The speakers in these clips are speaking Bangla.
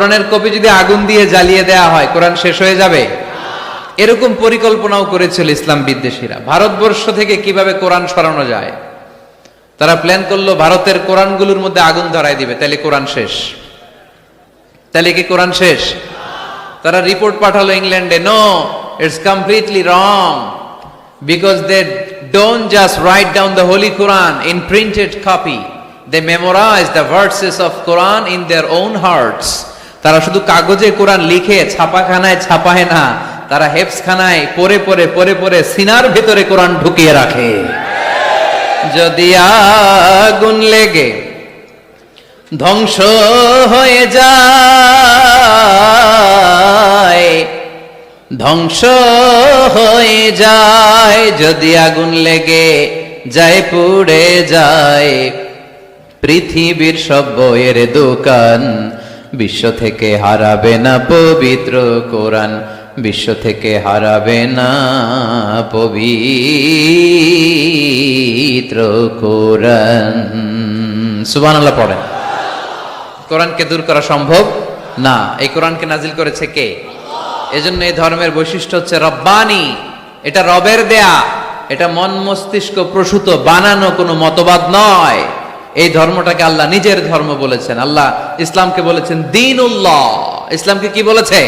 কোরআনের কপি যদি আগুন দিয়ে জ্বালিয়ে দেয়া হয়, কোরআন শেষ হয়ে যাবে? এরকম পরিকল্পনাও করেছিল ইসলাম বিদ্বেষীরা। ভারতবর্ষ থেকে কীভাবে কোরআন সরানো যায়? তারা প্ল্যান করল ভারতের কোরআনগুলোর মধ্যে আগুন ধরায় দিবে। তাহলে কোরআন শেষ। তাহলে কি কোরআন শেষ? তারা রিপোর্ট পাঠালো ইংল্যান্ডে no it's completely wrong because they don't just write down the holy Quran in printed copy they memorize the verses of Quran in their own hearts তারা শুধু কাগজে কোরআন লিখে ছাপাখানায় ছাপায় না, তারা হেফসখানায় পরে পরে পরে পরে সিনার ভেতরে কোরআন ঢুকিয়ে রাখে। যদি আগুন লেগে ধ্বংস হয়ে যায়, ধ্বংস হয়ে যায়, যদি আগুন লেগে যায়, পুড়ে যায়, পৃথিবীর সব বইয়ের দোকান বিশ্ব থেকে হারাবে না পবিত্র কোরআন, বিশ্ব থেকে হারাবে না পবিত্র কোরআন। সুবহানাল্লাহ পড়েন। কোরআনকে দূর করা সম্ভব? না। এই কোরআনকে নাজিল করেছে কে? এজন্য এই ধর্মের বৈশিষ্ট্য হচ্ছে রব্বানি। এটা রবের দেয়া। এটা মন মস্তিষ্ক প্রসূত, বানানো কোনো মতবাদ নয়। এই ধর্মটাকে আল্লাহ নিজের ধর্ম বলেছেন আল্লাহ ইসলামকে বলেছেন দিনুল্লাহ ইসলামকে কি বলেছে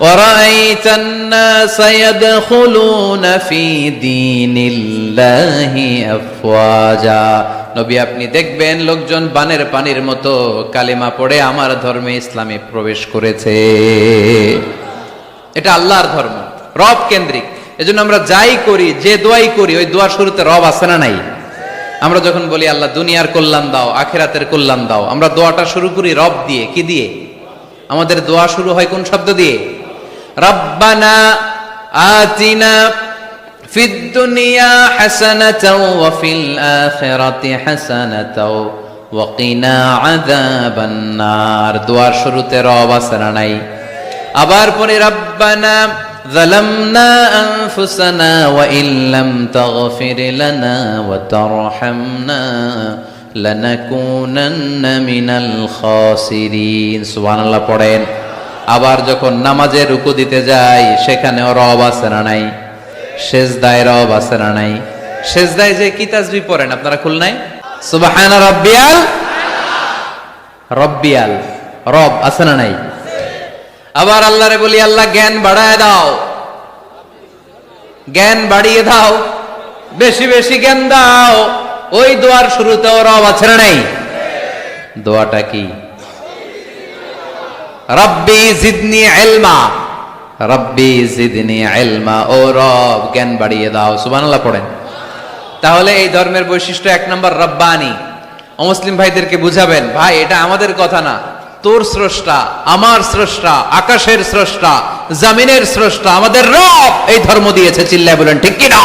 وَرَأَيْتَ النَّاسَ يَدْخُلُونَ فِي دِينِ اللَّهِ أَفْوَاجًا নবী আপনি দেখবেন লোকজন বানের পানির মতো কালেমা পড়ে আমার ধর্মে ইসলামে প্রবেশ করেছে এটা আল্লাহর ধর্ম রব কেন্দ্রিক এজন্য আমরা যাই করি যে দোয়াই করি ওই দোয়ার শুরুতে রব আছে না নাই আমরা যখন বলি, আল্লাহ, দুনিয়ার কল্যাণ দাও, আখেরাতের কল্যাণ দাও, আমরা দোয়াটা শুরু করি, রব দিয়ে। কি দিয়ে? আমাদের দোয়া শুরু হয় কোন শব্দ দিয়ে? রব্বানা আতিনা ফিদ দুনিয়া হাসানাতাও ওয়া ফিল আখিরাতি হাসানাতাও ওয়া কিনা আযাবান নার। দোয়ার শুরুতে রব আছে নাই? আবার পরে, রব্বানা ظلمنا أنفسنا وإن لم تغفر لنا وترحمنا لنكونن من الخاسرين সুবহান আল্লাহ পড়েন আবার যখন নামাজে রুকু দিতে যাই সেখানেও রব আছে না নাই সেজদায় রব আছে না নাই সেজদায় যে কি তাসবিহ পড়েন আপনারা খুল নাই সুবহান রাব্বিয়াল রব্বিয়াল রব আছে না নাই আবার আল্লাহরে বলি, আল্লাহ, জ্ঞান বাড়ায় দাও। জ্ঞান বাড়িয়ে দাও। বেশি বেশি জ্ঞান দাও। ওই দোয়ার শুরুতেও রব আছে না নাই? দোয়াটা কি? রব্বি জিদনি ইলমা। রব্বি জিদনি ইলমা। ও রব, জ্ঞান বাড়িয়ে দাও। সুবহানাল্লাহ পড়েন। তাহলে এই ধর্মের বৈশিষ্ট্য এক নম্বর, রব্বানি। অমুসলিম ভাইদেরকে বুঝাবেন, ভাই, এটা আমাদের কথা না। তোর স্রষ্টা, আমার স্রষ্টা, আকাশের স্রষ্টা, জামিনের স্রষ্টা, আমাদের রব এই ধর্ম দিয়েছে, চিল্লায় বলেন, ঠিক কিনা?